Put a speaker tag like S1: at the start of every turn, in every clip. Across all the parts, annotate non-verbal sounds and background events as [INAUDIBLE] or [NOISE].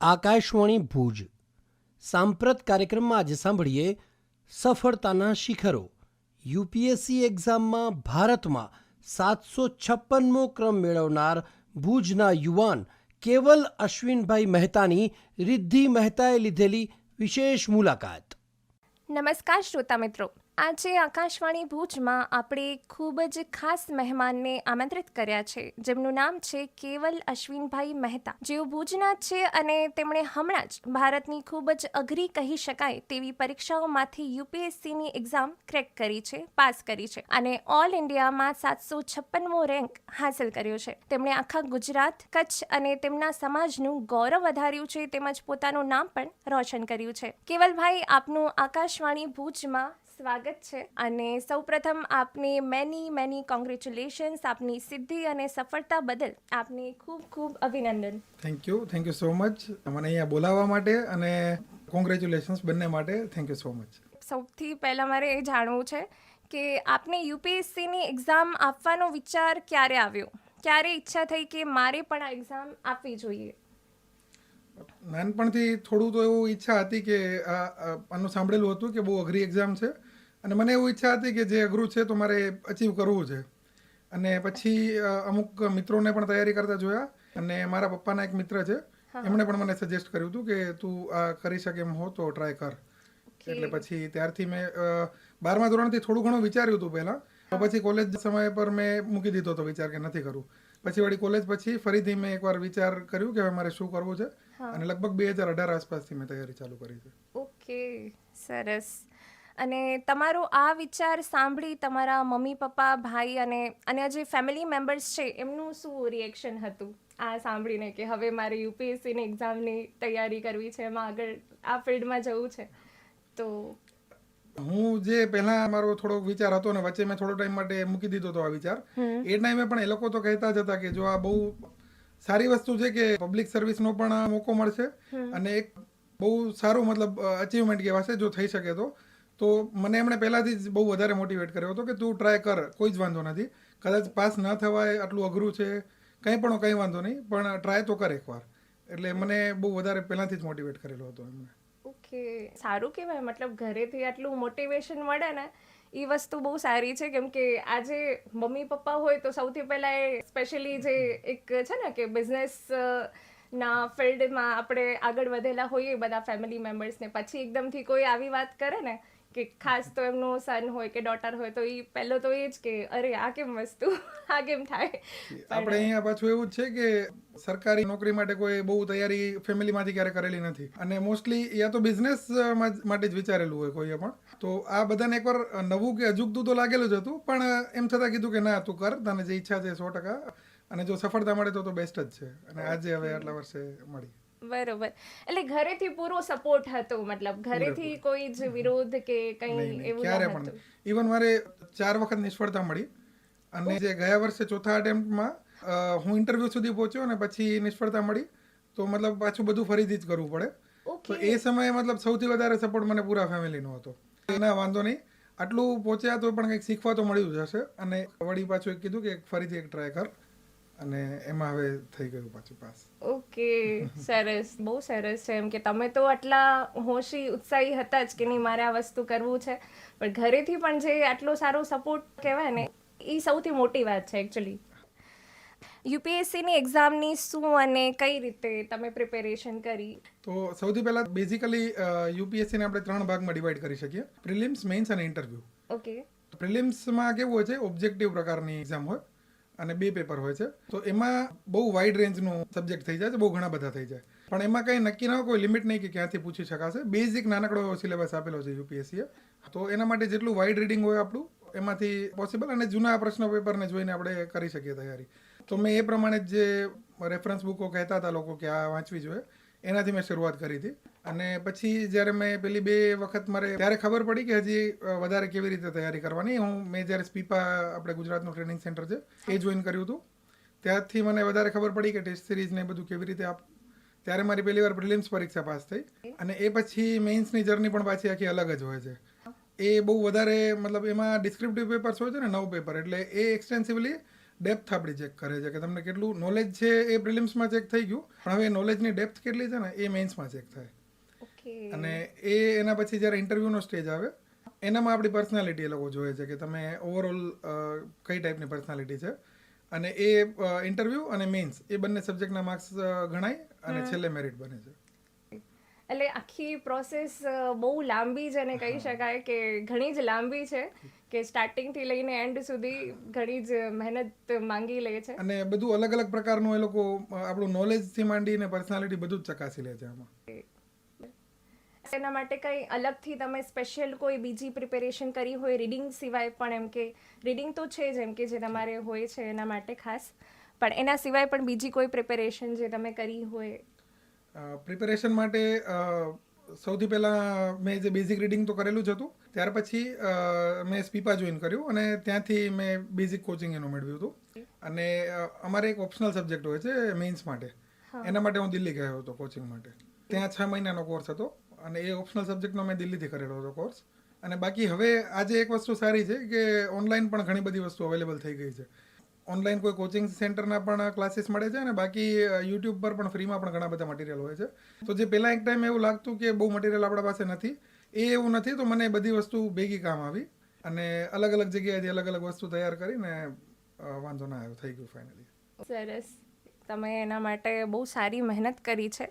S1: આકાશવાણી ભુજ. સાંપ્રત કાર્યક્રમમાં આજે સાંભળીએ સફળતાના શિખરો. યુપીએસસી એક્ઝામમાં ભારતમાં સાતસો છપ્પનમો ક્રમ મેળવનાર ભુજના યુવાન કેવલ અશ્વિનભાઈ મહેતાની રિદ્ધિ મહેતાએ લીધેલી વિશેષ મુલાકાત.
S2: નમસ્કાર શ્રોતા મિત્રો. આજે આકાશવાણી ભુજમાં આપણે ખૂબ જ ખાસ મહેમાનને આમંત્રિત કર્યા છે. જેમનું નામ છે કેવલ અશ્વિનભાઈ મહેતા. જેઓ ભુજના છે અને તેમણે હમણાં જ ભારતની ખૂબ જ અઘરી કહી શકાય તેવી પરીક્ષાઓમાંથી યુપીએસસીની એક્ઝામ ક્રેક કરી છે, પાસ કરી છે અને ઓલ ઇન્ડિયામાં સાતસો છપ્પનમો રેન્ક હાંસલ કર્યો છે. તેમણે આખા ગુજરાત, કચ્છ અને તેમના સમાજનું ગૌરવ વધાર્યું છે તેમજ પોતાનું નામ પણ રોશન કર્યું છે. કેવલભાઈ, આપનું આકાશવાણી ભુજમાં સ્વાગત છે અને સૌપ્રથમ આપને મેની મેની કોંગ્રેચ્યુલેશન્સ આપની સિદ્ધિ અને સફળતા બદલ આપને ખૂબ ખૂબ અભિનંદન.
S3: Thank you thank you so much મને અહીંયા બોલાવવા માટે અને કોંગ્રેચ્યુલેશન્સ બંને માટે થેન્ક યુ સો મચ
S2: સૌથી પહેલાં મારે એ જાણવું છે કે આપને યુપીએસસીની એક્ઝામ આપવાનો વિચાર ક્યારે આવ્યો? ક્યારે ઈચ્છા થઈ કે મારે પણ આ એક્ઝામ આપવી જોઈએ?
S3: નાનપણથી થોડું તો એવું ઈચ્છા હતી કે આનું સાંભળેલું હતું કે બહુ અઘરી એક્ઝામ છે. અને મને એવું ઈચ્છા હતી કે જે અઘરું છે તો મારે અચીવ કરવું છે. અને પછી અમુક મિત્રોને પણ તૈયારી કરતા જોયા અને મારા પપ્પાના એક મિત્ર છે એમણે પણ મને સજેસ્ટ કર્યું હતું કે તું આ કરી શકે એમ હો તો ટ્રાય કર. એટલે પછી ત્યારથી મેં બારમા ધોરણથી થોડું ઘણું વિચાર્યું હતું પહેલાં. તો પછી કોલેજ સમય પર મેં મૂકી દીધો હતો વિચાર કે નથી કરવું પછી વળી કોલેજ પછી ફરીથી મેં એકવાર વિચાર કર્યું કે હવે મારે શું કરવું છે. અને લગભગ બે હજાર અઢાર આસપાસથી મેં તૈયારી ચાલુ કરી છે.
S2: ઓકે સરસ. અને તમારો આ વિચાર સાંભળી તમારા મમ્મી પપ્પા ભાઈ અને અને જે ફેમિલી મેમ્બર્સ છે એમનું શું રિએક્શન હતું? આ સાંભળીને કે હવે મારે યુપીએસસીની એક્ઝામની તૈયારી કરવી છે એમાં આગળ આ ફિલ્ડમાં જવું છે. તો
S3: હું જે પહેલા મારો થોડો વિચાર હતો ને વચ્ચે મેં થોડો ટાઈમ માટે મૂકી દીધો હતો આ વિચાર. એ ટાઈમે પણ એ લોકો તો કહેતા જ હતા કે જો આ બહુ સારી વસ્તુ છે કે પબ્લિક સર્વિસનો પણ મોકો મળશે અને એક બહુ સારું મતલબ અચીવમેન્ટ કહેવાશે જો થઈ શકે તો. તો મને એમણે પહેલાથી જ બહુ વધારે મોટિવેટ કર્યો હતો કે તું ટ્રાય કર, કોઈ જ વાંધો નથી. કદાચ પાસ ન થવાય, આટલું અઘરું છે, કંઈ પણ કંઈ વાંધો નહીં, પણ ટ્રાય તો કર એકવાર. એટલે મને બહુ વધારે પહેલાંથી જ મોટિવેટ કરેલો હતો એમણે
S2: ઓકે. સારું કહેવાય, મતલબ ઘરેથી આટલું મોટિવેશન મળે ને એ વસ્તુ બહુ સારી છે. કેમ કે આજે મમ્મી, પપ્પા હોય તો સૌથી પહેલાં એ સ્પેશિયલી જે એક છે ને કે બિઝનેસ ના ફિલ્ડમાં આપણે આગળ વધેલા હોઈએ, બધા ફેમિલી મેમ્બર્સને પછી એકદમથી કોઈ આવી વાત કરે ને કે ખાસ તો એમનો સન હોય કે ડોટર હોય તો એ પહેલો તો એ જ કે અરે આ કેમ વસ્તુ? [LAUGHS] આ કેમ થાય?
S3: આપણે અહીંયા પાછું એવું જ છે કે સરકારી નોકરી માટે કોઈ બહુ તૈયારી ફેમિલીમાંથી ક્યારે કરેલી નથી. અને મોસ્ટલી યા તો બિઝનેસ માટે જ વિચારેલું હોય કોઈએ પણ. તો આ બધાને એકવાર નવું કે અજુગતું તો લાગેલું જ હતું પણ એમ છતાં કીધું કે ના તું કર તને જે ઈચ્છા છે સો ટકા. અને જો સફળતા મળે તો તો બેસ્ટ જ છે. અને આજે હવે આટલા વર્ષે મળી.
S2: બરોબર. એટલે ઘરેથી પૂરો સપોર્ટ હતો મતલબ ઘરેથી કોઈ જ વિરોધ કે કંઈ એવું
S3: ક્યારે પણ. ઇવન મારે ચાર વખત નિષ્ફળતા મળી અને જે ગયા વર્ષે ચોથા અટેમ્પ્ટમાં હું ઇન્ટરવ્યૂ સુધી પહોંચ્યો અને પછી નિષ્ફળતા મળી તો મતલબ પાછું બધું ફરીથી જ કરવું પડે. તો એ સમયે મતલબ સૌથી વધારે સપોર્ટ મને પૂરા ફેમિલીનો હતો. એના વાંધો નહીં. આટલું પહોંચ્યા તો પણ કંઈક શીખવા તો મળ્યું જ હશે અને વળી પાછું એક કીધું કે ફરીથી એક ટ્રાય કર અને એમાં હવે થઈ ગયું પાછું પાસ
S2: ઓકે સરસ બહુ સરસ છે એમ કે તમે તો આટલા હોશી ઉત્સાહી હતા જ કે નહીં મારે આ વસ્તુ કરવું છે. પણ ઘરેથી પણ જે આટલો સારો સપોર્ટ કહેવાય ને એ સૌથી મોટી વાત છે એકચ્યુઅલી યુપીએસસીની એક્ઝામની શું અને કઈ રીતે તમે પ્રિપેરેશન કરી?
S3: તો સૌથી પહેલાં બેઝિકલી યુપીએસસીને આપણે ત્રણ ભાગમાં ડિવાઈડ કરી શકીએ. પ્રિલિમ્સ મેઇન્સ અને ઇન્ટરવ્યૂ
S2: ઓકે.
S3: પ્રિલિમ્સમાં કેવું હોય છે ઓબ્જેક્ટિવ પ્રકારની એક્ઝામ હોય. અને બે પેપર હોય છે. તો એમાં બહુ વાઇડ રેન્જનું સબ્જેક્ટ થઈ જાય છે, બહુ ઘણા બધા થઈ જાય. પણ એમાં કંઈ નક્કી ના કોઈ લિમિટ નહીં કે ક્યાંથી પૂછી શકાશે. બેઝિક નાનકડો એવો સિલેબસ આપેલો છે યુપીએસસીએ તો એના માટે જેટલું વાઇડ રીડિંગ હોય આપણું, એમાંથી પોસિબલ અને જૂના પ્રશ્ન પેપરને જોઈને આપણે કરી શકીએ તૈયારી. તો મેં એ પ્રમાણે જ જે રેફરન્સ બુકો કહેતા હતા લોકો કે આ વાંચવી જોઈએ, એનાથી મેં શરૂઆત કરી હતી. અને પછી જ્યારે મેં પેલી બે વખત મારે ત્યારે ખબર પડી કે હજી વધારે કેવી રીતે તૈયારી કરવાની. હું મેં જ્યારે સ્પીપા આપણે ગુજરાતનું ટ્રેનિંગ સેન્ટર છે એ જોઈન કર્યું હતું. ત્યારથી મને વધારે ખબર પડી કે ટેસ્ટ સિરીઝ ને બધું કેવી રીતે આપ ત્યારે મારી પહેલી વાર પ્રિલિમ્સ પરીક્ષા પાસ થઈ. અને એ પછી મેઇન્સની જર્ની પણ પાછી આખી અલગ જ હોય છે. એ બહુ વધારે મતલબ એમાં ડિસ્ક્રિપ્ટિવ પેપર્સ હોય છે ને નવ પેપર એટલે એ એક્સટેન્સિવલી ડેપ્થ આપણી ચેક કરે છે કે તમને કેટલું નોલેજ છે એ પ્રિલિમ્સમાં ચેક થઈ ગયું. પણ હવે નોલેજની ડેપ્થ કેટલી છે ને એ મેઇન્સમાં ચેક થાય. અને એ એના પછી જ્યારે ઇન્ટરવ્યૂનો સ્ટેજ આવે એનામાં આપણી પર્સનાલિટી એ લોકો જોવે છે કે તમે ઓવરઓલ કઈ ટાઈપની પર્સનાલિટી છે. અને એ ઇન્ટરવ્યૂ અને મેન્સ એ બંને સબ્જેક્ટના માર્ક્સ ગણાય અને છેલ્લે મેરિટ બને છે.
S2: એટલે આખી પ્રોસેસ બહુ લાંબી છે અને કહી શકાય કે ઘણી જ લાંબી છે કે સ્ટાર્ટિંગથી લઈને એન્ડ સુધી ઘણી જ મહેનત માંગી લે છે.
S3: અને બધું અલગ અલગ પ્રકારનું એ લોકો આપણું નોલેજથી માંડીને પર્સનાલિટી બધું જ ચકાસી લે છે આમાં.
S2: એના માટે કંઈ અલગથી તમે સ્પેશિયલ કોઈ બીજી પ્રિપેરેશન કરી હોય રીડિંગ સિવાય પણ એમ કે રીડિંગ તો છે જ એમ કે જે તમારે હોય છે એના માટે ખાસ. પણ એના સિવાય પણ બીજી કોઈ પ્રિપેરેશન જે તમે કરી હોય?
S3: પ્રિપેરેશન માટે સૌથી પહેલાં મેં જે બેઝિક રીડિંગ તો કરેલું જ હતું. ત્યાર પછી મેં સ્પીપા જોઈન કર્યું અને ત્યાંથી મેં બેઝિક કોચિંગ એનું મેળવ્યું હતું. અને અમારે એક ઓપ્શનલ સબ્જેક્ટ હોય છે મેઇન્સ માટે. એના માટે હું દિલ્હી ગયો હતો કોચિંગ માટે. ત્યાં છ મહિનાનો કોર્સ હતો. અને એ ઓપ્શનલ સબ્જેક્ટનો મેં દિલ્હીથી કરેલો હતો કોર્સ અને બાકી હવે આજે એક વસ્તુ સારી છે કે ઓનલાઈન પણ ઘણી બધી વસ્તુ અવેલેબલ થઈ ગઈ છે. ઓનલાઈન કોઈ કોચિંગ સેન્ટરના પણ ક્લાસીસ મળે છે અને બાકી યુટ્યુબ પર પણ ફ્રીમાં પણ ઘણા બધા મટીરિયલ હોય છે. તો જે પહેલાં એક ટાઈમ એવું લાગતું કે બહુ મટીરિયલ આપણા પાસે નથી, એ એવું નથી તો મને બધી વસ્તુ ભેગી કામ આવી અને અલગ અલગ જગ્યાએથી અલગ અલગ વસ્તુ તૈયાર કરીને વાંધો ના આવ્યો, થઈ ગયું ફાઇનલી
S2: સરસ. તમે એના માટે બહુ સારી મહેનત કરી છે.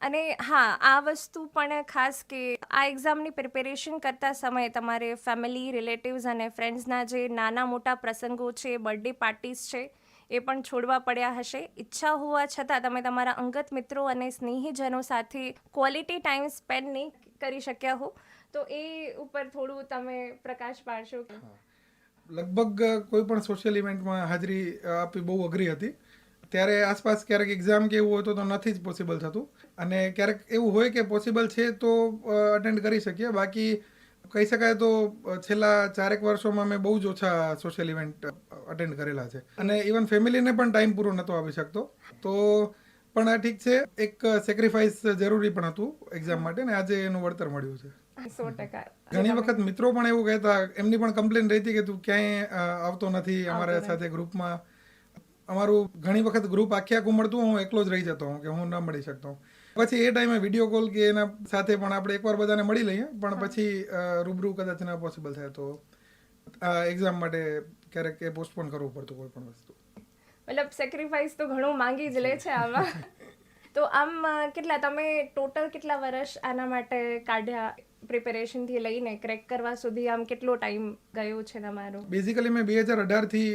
S2: અને હા, આ વસ્તુ પણ ખાસ કે આ એક્ઝામની પ્રિપેરેશન કરતા સમયે તમારે ફેમિલી, રિલેટિવ્સ અને ફ્રેન્ડ્સના જે નાના મોટા પ્રસંગો છે, બર્થડે પાર્ટીઝ છે, એ પણ છોડવા પડ્યા હશે. ઈચ્છા હોવા છતાં તમે તમારા અંગત મિત્રો અને સ્નેહીજનો સાથે ક્વોલિટી ટાઈમ સ્પેન્ડ નહીં કરી શક્યા હો. તો એ ઉપર થોડું તમે પ્રકાશ પાડશો
S3: લગભગ કોઈ પણ સોશિયલ ઇવેન્ટમાં હાજરી આપવી બહુ અઘરી હતી. ત્યારે આસપાસ ક્યારેક એક્ઝામ કે એવું હોય તો તો નથી જ પોસિબલ થતું. અને ક્યારેક એવું હોય કે પોસિબલ છે તો અટેન્ડ કરી શકીએ. બાકી કહી શકાય તો છેલ્લા ચારેક વર્ષોમાં મેં બહુ જ ઓછા સોશિયલ ઇવેન્ટ અટેન્ડ કરેલા છે. અને ઇવન ફેમિલીને પણ ટાઈમ પૂરો નહોતો આવી શકતો. તો પણ આ ઠીક છે. એક સેક્રિફાઈસ જરૂરી પણ હતું એક્ઝામ માટે ને આજે એનું વળતર મળ્યું છે.
S2: સો ટકા.
S3: ઘણી વખત મિત્રો પણ એવું કહેતા એમની પણ કમ્પ્લેન રહેતી કે તું ક્યાંય આવતો નથી અમારા સાથે ગ્રુપમાં અમારું ઘણી વખત ગ્રુપ આખી આખું મળતું હું એકલો જ રહી જતો હું કે હું ન મળી શકતો. પછી એ ટાઈમે વીડિયો કોલ કે એના સાથે પણ આપણે એકવાર બધાને મળી લઈએ પણ પછી રૂબરૂ કદાચ ના પોસિબલ થાય તો એક્ઝામ માટે ક્યારેક એ પોસ્ટપોન કરવું પડતું કોઈ પણ વસ્તુ.
S2: મતલબ સેક્રિફાઈસ તો ઘણું માંગી જ લે છે [LAUGHS] આમાં. તો આમ કેટલા તમે ટોટલ કેટલા વર્ષ આના માટે કાઢ્યા? પ્રિપેરેશનથી લઈને ક્રેક કરવા સુધી આમ કેટલો ટાઈમ ગયો છે તમારો?
S3: બેઝિકલી મેં બે હજાર અઢારથી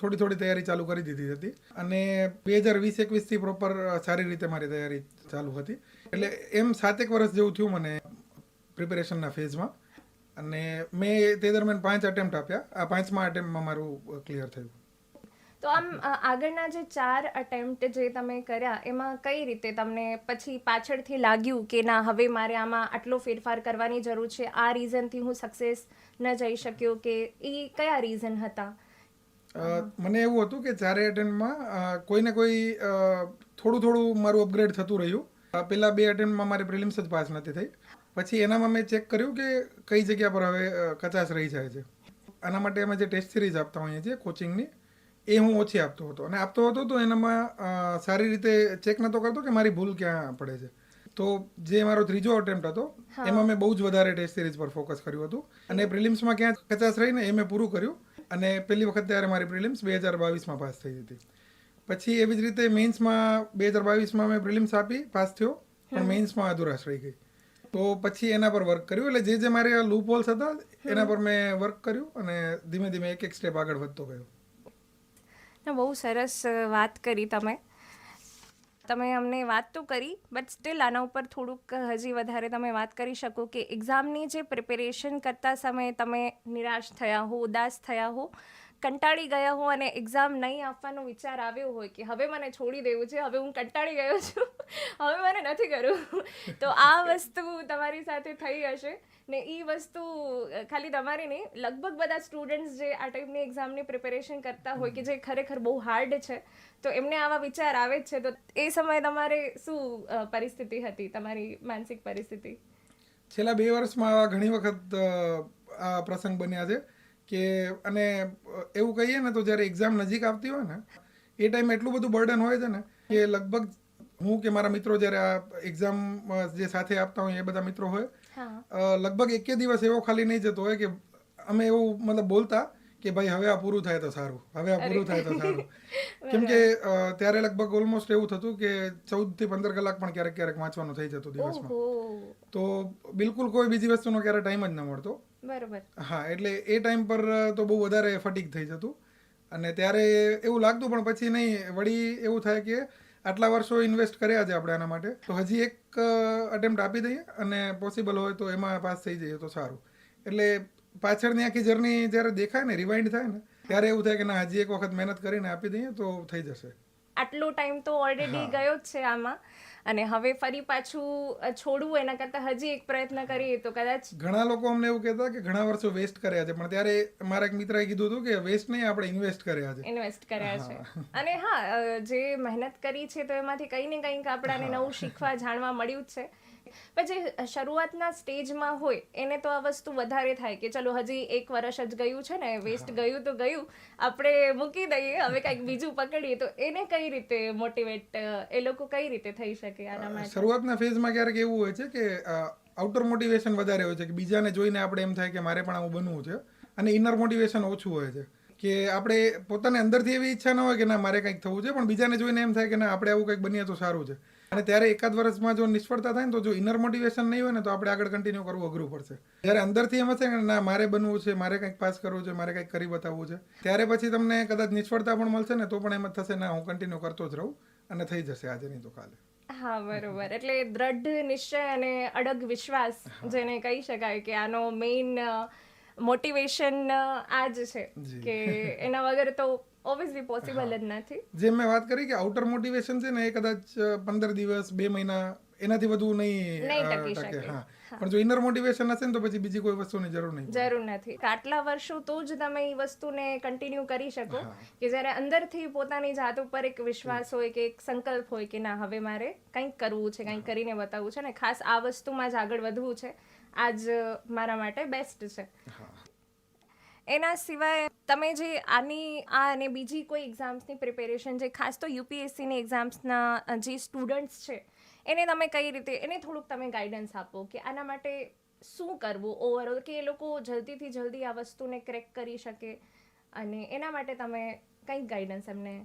S3: થોડી થોડી તૈયારી ચાલુ કરી દીધી હતી. અને બે હજાર વીસ એકવીસથી પ્રોપર સારી રીતે મારી તૈયારી ચાલુ હતી. એટલે એમ સાતેક વર્ષ જેવું થયું મને પ્રિપેરેશનના ફેઝમાં અને મેં તે દરમિયાન પાંચ અટેમ્પ્ટ આપ્યા. આ પાંચમા અટેમ્પમાં મારું ક્લિયર થયું.
S2: તો આમ આગળના જે ચાર અટેમ્પ્ટ જે તમે કર્યા, એમાં કઈ રીતે તમને પછી પાછળથી લાગ્યું કે ના, હવે મારે આમાં આટલો ફેરફાર કરવાની જરૂર છે? આ રીઝનથી હું સક્સેસ ન જઈ શક્યો કે એ કયા રીઝન હતા?
S3: મને એવું હતું કે ચારે અટેમ્પ્ટમાં કોઈને કોઈ થોડું થોડું મારું અપગ્રેડ થતું રહ્યું. પહેલાં બે અટેમ્પ્ટમાં મારી પ્રિલિમ્સ જ પાસ નથી થઈ. પછી એનામાં મેં ચેક કર્યું કે કઈ જગ્યા પર હવે કચાશ રહી જાય છે. આના માટે અમે જે ટેસ્ટ સિરીઝ આપતા હોઈએ છીએ કોચિંગની એ હું ઓછી આપતો હતો. અને આપતો હતો તો એનામાં સારી રીતે ચેક નહોતો કરતો કે મારી ભૂલ ક્યાં પડે છે. તો જે મારો ત્રીજો અટેમ્પ્ટ હતો એમાં મેં બહુ જ વધારે ટેસ્ટ સિરીઝ પર ફોકસ કર્યું હતું. અને પ્રિલિમ્સમાં ક્યાં કચાશ રહીને એ મેં પૂરું કર્યું. અને પહેલી વખત ત્યારે મારી પ્રિલિમ્સ બે હજાર બાવીસમાં પાસ થઈ હતી. પછી એવી જ રીતે મેઇન્સમાં બે હજાર બાવીસમાં મેં પ્રિલિમ્સ આપી પાસ થયો. પણ મેઇન્સમાં અધુરાશ રહી ગઈ. તો પછી એના પર વર્ક કર્યું. એટલે જે જે મારે લૂપ હોલ્સ હતા એના પર મેં વર્ક કર્યું અને ધીમે ધીમે એક એક સ્ટેપ આગળ વધતો ગયો.
S2: બહુ સરસ વાત કરી તમે. તમે અમને વાત તો કરી બટ સ્ટીલ આના ઉપર થોડુંક હજી વધારે તમે વાત કરી શકો કે એક્ઝામની જે પ્રિપેરેશન કરતા સમયે તમે નિરાશ થયા હો, ઉદાસ થયા હો. કંટાળી ગયા હો અને એક્ઝામ નહીં આપવાનો વિચાર આવ્યો હોય કે હવે મને છોડી દેવું છે, હવે હું કંટાળી ગયો છું, [LAUGHS] હવે મને નથી કરવું. [LAUGHS] તો આ વસ્તુ તમારી સાથે થઈ હશે ને એ વસ્તુ ખાલી તમારી નહીં, લગભગ બધા સ્ટુડન્ટ્સ જે આ ટાઈપની એક્ઝામની પ્રિપેરેશન કરતા હોય કે જે ખરેખર બહુ હાર્ડ છે, તો એમને આવા વિચાર આવે જ છે. તો એ સમયે તમારે શું પરિસ્થિતિ હતી, તમારી માનસિક પરિસ્થિતિ?
S3: છેલ્લા બે વર્ષમાં ઘણી વખત આ પ્રસંગ બન્યા છે. કે અને એવું કહીએ ને તો જ્યારે એક્ઝામ નજીક આવતી હોય ને એ ટાઈમે એટલું બધું બર્ડન હોય છે ને કે લગભગ હું કે મારા મિત્રો જ્યારે આ એક્ઝામ જે સાથે આપતા હોય એ બધા મિત્રો હોય લગભગ એકે દિવસ એવો ખાલી નહીં જતો હોય કે અમે એવું મતલબ બોલતા કે ભાઈ હવે આ પૂરું થાય તો સારું હવે આ પૂરું થાય તો સારું. [LAUGHS] કેમ કે ત્યારે લગભગ ઓલમોસ્ટ એવું થતું કે ચૌદથી પંદર કલાક પણ ક્યારેક ક્યારેક વાંચવાનું થઈ જતું દિવસમાં. તો બિલકુલ કોઈ બીજી વસ્તુનો ક્યારે ટાઈમ જ ન મળતો.
S2: બરોબર.
S3: હા, એટલે એ ટાઈમ પર તો બહુ વધારે ફટીક થઈ જતું. અને ત્યારે એવું લાગતું, પણ પછી નહીં, વળી એવું થાય કે આટલા વર્ષો ઇન્વેસ્ટ કર્યા છે આપણે આના માટે. તો હજી એક અટેમ્પ્ટ આપી દઈએ અને પોસિબલ હોય તો એમાં પાસ થઈ જઈએ તો સારું. એટલે પાછળની આખી જર્ની જ્યારે દેખાય ને રિવાઇન્ડ થાય ને, ત્યારે એવું થાય કે ના, હજી એક વખત મહેનત કરીને આપી દઈએ તો થઈ જશે.
S2: આટલો ટાઈમ તો ઓલરેડી ગયો જ છે આમાં. અને હવે ફરી પાછું છોડવું એના કરતાં હજી એક પ્રયત્ન કરીએ તો કદાચ
S3: ઘણા લોકો અમને એવું કહેતા કે ઘણા વર્ષો વેસ્ટ કર્યા છે પણ ત્યારે મારા એક મિત્રએ કીધું હતું કે વેસ્ટ નહીં આપણે ઇન્વેસ્ટ કર્યા છે.
S2: ઇન્વેસ્ટ કર્યા છે. અને હા જે મહેનત કરી છે તો એમાંથી કંઈ ને કંઈક આપણાને નવું શીખવા જાણવા મળ્યું જ છે. પછી શરૂઆતના સ્ટેજમાં હોય એને તો આ વસ્તુ વધારે થાય કે ચલો હજી એક વર્ષ જ ગયું છે ને વેસ્ટ ગયું તો ગયું આપણે મૂકી દઈએ હવે કંઈક બીજું પકડીએ. તો એને કઈ રીતે મોટિવેટ એ લોકો કઈ રીતે થઈ શકે આના માટે?
S3: શરૂઆતના ફેઝમાં ક્યારેક એવું હોય છે કે આઉટર મોટિવેશન વધારે હોય છે કે બીજાને જોઈને આપણે એમ થાય કે મારે પણ આવું બનવું છે અને ઇનર મોટિવેશન ઓછું હોય છે કે આપણે પોતાને અંદરથી એવી ઈચ્છા ન હોય કે ના મારે કંઈક થવું છે પણ બીજાને જોઈને એમ થાય કે ના આપણે આવું કંઈક બનીએ તો સારું છે. અને ત્યારે એકાદ વર્ષમાં જો નિષ્ફળતા થાય ને તો જો ઇનર મોટિવેશન નહીં હોય ને તો આપણે આગળ કન્ટિન્યુ કરવું અઘરું પડશે. જ્યારે અંદરથી એમ હશે કે ના મારે બનવું છે મારે કંઈક પાસ કરવું છે મારે કંઈક કરી બતાવવું છે ત્યારે પછી તમને કદાચ નિષ્ફળતા પણ મળશે ને તો પણ એમ જ થશે ના હું કન્ટિન્યુ કરતો જ રહું અને થઈ જશે આજે નહીં તો કાલે.
S2: હા બરોબર. એટલે દ્રઢ નિશ્ચય અને અડગ વિશ્વાસ જેને કહી શકાય કે આનો મેઇન મોટિવેશન આ જ છે કે એના વગર તો ઓબ્વિયસલી પોસિબલ જ નથી
S3: જેમ મેં વાત કરી કે આઉટર મોટિવેશન છે ને એ કદાચ પંદર દિવસ બે મહિના એનાથી વધુ નહીં
S2: ટકે શકે.
S3: હા. પણ જો ઇનર મોટિવેશન હશે ને તો પછી બીજી કોઈ વસ્તુની જરૂર નહીં
S2: જરૂર નથી. આટલા વર્ષો તો જ તમે એ વસ્તુને કન્ટિન્યુ કરી શકો. કે જ્યારે અંદરથી પોતાની જાત ઉપર એક વિશ્વાસ હોય કે એક સંકલ્પ હોય કે ના હવે મારે કંઈક કરવું છે કંઈક કરીને બતાવવું છે ને ખાસ આ વસ્તુમાં જ આગળ વધવું છે આજ મારા માટે બેસ્ટ છે. એના સિવાય તમે જે આની, આ અને બીજી કોઈ એક્ઝામ્સની પ્રિપેરેશન જે ખાસ તો યુપીએસસીની એક્ઝામ્સના જે સ્ટુડન્ટ્સ છે, એને તમે કઈ રીતે, એને થોડુંક તમે ગાઈડન્સ આપો કે આના માટે શું કરવું ઓવરઓલ કે એ લોકો જલ્દીથી જલ્દી આ વસ્તુને ક્રેક કરી શકે અને એના માટે તમે કંઈક ગાઈડન્સ એમને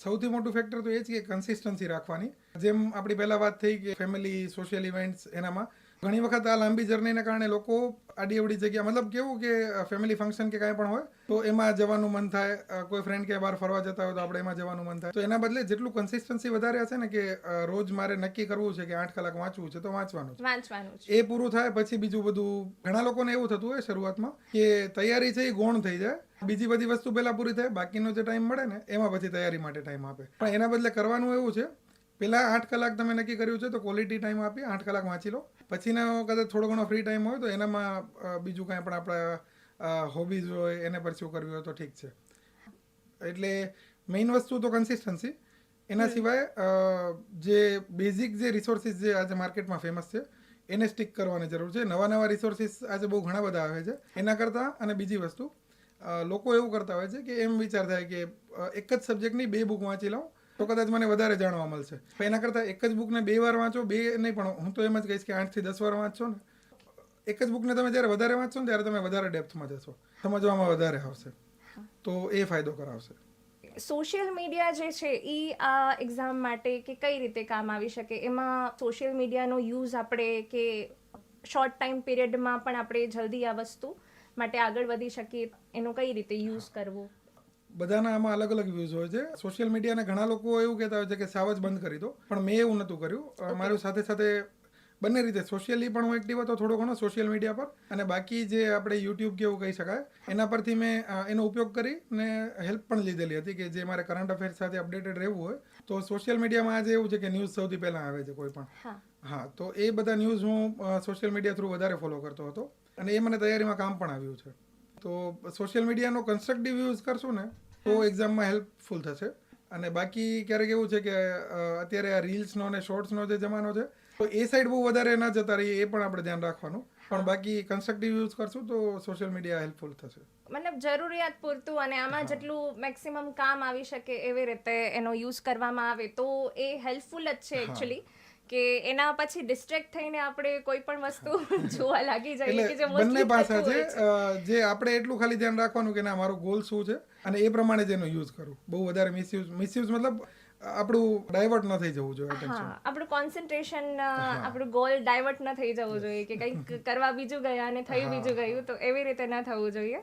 S3: સૌથી મોટું ફેક્ટર તો એ જ કે કન્સિસ્ટન્સી રાખવાની. જેમ આપણી પહેલાં વાત થઈ કે ફેમિલી સોશિયલ ઇવેન્ટ્સ એનામાં ઘણી વખત આ લાંબી જર્નીને કારણે લોકો આડી અવડી જગ્યા મતલબ કેવું કે ફેમિલી ફંક્શન કે કાંઈ પણ હોય તો એમાં જવાનું મન થાય કોઈ ફ્રેન્ડ કે બહાર ફરવા જતા હોય તો આપણે એમાં જવાનું મન થાય. તો એના બદલે જેટલું કન્સિસ્ટન્સી વધારે હશે ને કે રોજ મારે નક્કી કરવું છે કે આઠ કલાક વાંચવું છે તો વાંચવાનું છે.
S2: વાંચવાનું છે.
S3: એ પૂરું થાય પછી બીજું બધું ઘણા લોકોને એવું થતું હોય શરૂઆતમાં કે તૈયારી છે એ ગૌણ થઈ જાય. બીજી બધી વસ્તુ પહેલા પૂરી થાય બાકીનો જે ટાઈમ મળે ને એમાં પછી તૈયારી માટે ટાઈમ આપે. પણ એના બદલે કરવાનું એવું છે પહેલા આઠ કલાક તમે નક્કી કર્યું છે તો ક્વોલિટી ટાઈમ આપી આઠ કલાક વાંચી લો. પછીના કદાચ થોડો ઘણો ફ્રી ટાઈમ હોય તો એનામાં બીજું કાંઈ પણ આપણા હોબીઝ હોય એને પરસ્યુ કરવી હોય તો ઠીક છે. એટલે મેઇન વસ્તુ તો કન્સિસ્ટન્સી એના સિવાય જે બેઝિક જે રિસોર્સિસ જે આજે માર્કેટમાં ફેમસ છે એને સ્ટીક કરવાની જરૂર છે. નવા નવા રિસોર્સિસ આજે બહુ ઘણા બધા આવે છે. એના કરતાં અને બીજી વસ્તુ લોકો એવું કરતા હોય છે કે એમ વિચાર થાય કે એક જ સબ્જેક્ટની બે બુક વાંચી લઉં તો કદાચ મને વધારે જાણવા મળશે. એના કરતાં એક જ બુકને બે વાર વાંચો બે નહીં પણ હું તો એમ જ કહીશ કે આઠથી દસ વાર વાંચો ને. એક જ બુકને તમે જ્યારે વધારે વાંચશો ને ત્યારે તમે વધારે ડેપ્થમાં જશો. સમજવામાં વધારે આવશે. તો એ ફાયદો કરાવશે.
S2: સોશિયલ મીડિયા જે છે એ આ એક્ઝામ માટે કે કઈ રીતે કામ આવી શકે? એમાં સોશિયલ મીડિયાનો યુઝ આપણે કે શોર્ટ ટાઈમ પીરિયડમાં પણ આપણે જલ્દી આ વસ્તુ માટે આગળ વધી શકીએ? એનો કઈ રીતે યુઝ કરવો?
S3: બધાના આમાં અલગ અલગ વ્યૂઝ હોય છે. સોશિયલ મીડિયાને ઘણા લોકો એવું કહેતા હોય છે કે સાવ જ બંધ કરી દો. પણ મેં એવું નહોતું કર્યું. મારું સાથે સાથે બંને રીતે સોશિયલી પણ હું એક્ટિવ હતો થોડો ઘણો સોશિયલ મીડિયા પર. અને બાકી જે આપણે યુટ્યુબ કે એવું કહી શકાય એના પરથી મેં એનો ઉપયોગ કરી અને હેલ્પ પણ લીધેલી હતી કે જે મારે કરંટ અફેર્સ સાથે અપડેટેડ રહેવું હોય. તો સોશિયલ મીડિયામાં આજે એવું છે કે ન્યૂઝ સૌથી પહેલાં આવે છે કોઈ પણ.
S2: હા.
S3: હા તો એ બધા ન્યૂઝ હું સોશિયલ મીડિયા થ્રુ વધારે ફોલો કરતો હતો. અને એ મને તૈયારીમાં કામ પણ આવ્યું છે. તો સોશિયલ મીડિયાનો કન્સ્ટ્રક્ટિવ યુઝ કરશું ને તો એક્ઝામમાં હેલ્પફુલ થશે. અને બાકી ક્યારેક એવું છે કે અત્યારે આ રીલ્સનો અને શોર્ટ્સનો જે જમાનો છે તો એ સાઈડ બહુ વધારે ન જતા રહીએ એ પણ આપણે ધ્યાન રાખવાનું. પણ બાકી કન્સ્ટ્રક્ટિવ યુઝ કરશું તો સોશિયલ મીડિયા હેલ્પફુલ થશે.
S2: મતલબ જરૂરિયાત પૂરતું અને આમાં જેટલું મેક્સિમમ કામ આવી શકે એવી રીતે એનો યુઝ કરવામાં આવે તો એ હેલ્પફુલ જ છે એકચ્યુઅલી કે એના પછી ડિસ્ટ્રેક્ટ થઈને આપણે કોઈ પણ વસ્તુ [LAUGHS] જોવા લાગી જઈએ કે જે
S3: બંને પાસા છે જે આપણે એટલું ખાલી ધ્યાન રાખવાનું કે ના મારો ગોલ શું છે? અને એ પ્રમાણે જ એનો યુઝ કરું. બહુ વધારે મિસયુઝ મિસયુઝ મતલબ આપણું ડાયવર્ટ ન થઈ જવું જોઈએ
S2: આપણું કોન્સન્ટ્રેશન આપણું ગોલ ડાયવર્ટ ન થઈ જવું જોઈએ કે કંઈક કરવા બીજું ગયા અને થયું બીજું ગયું તો એવી રીતે ન થવું જોઈએ.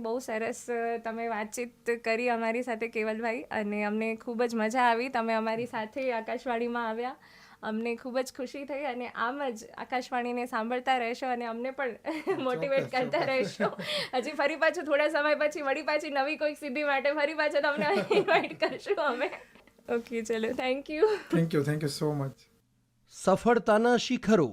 S2: બહુ સરસ તમે વાતચીત કરી અમારી સાથે કેવલભાઈ અને અમને ખૂબ જ મજા આવી. તમે અમારી સાથે આકાશવાણીમાં આવ્યા. અમને ખૂબ જ ખુશી થઈ અને આમ જ આકાશવાણીને સાંભળતા રહેશો અને અમને પણ મોટિવેટ કરતા રહેશો. હજી ફરી પાછું થોડા સમય પછી વળી પાછી નવી કોઈક સિદ્ધિ માટે ફરી પાછું તમને ઇન્વાઇટ કરશું અમે. ઓકે ચલો. Thank you
S3: thank you thank you so much
S1: સફળતાના શિખરો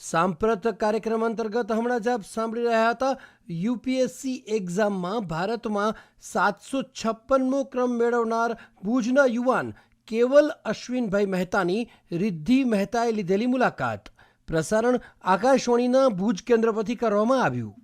S1: સાંપ્રત કાર્યક્રમ અંતર્ગત હમણાં જ આપ સાંભળી રહ્યા હતા, યુપીએસસી એક્ઝામમાં ભારતમાં સાતસો છપ્પનમો ક્રમ મેળવનાર ભુજના યુવાન કેવલ અશ્વિનભાઈ મહેતાની રિદ્ધિ મહેતાએ લીધેલી મુલાકાત. પ્રસારણ આકાશવાણીના ભુજ કેન્દ્ર પરથી કરવામાં આવ્યું.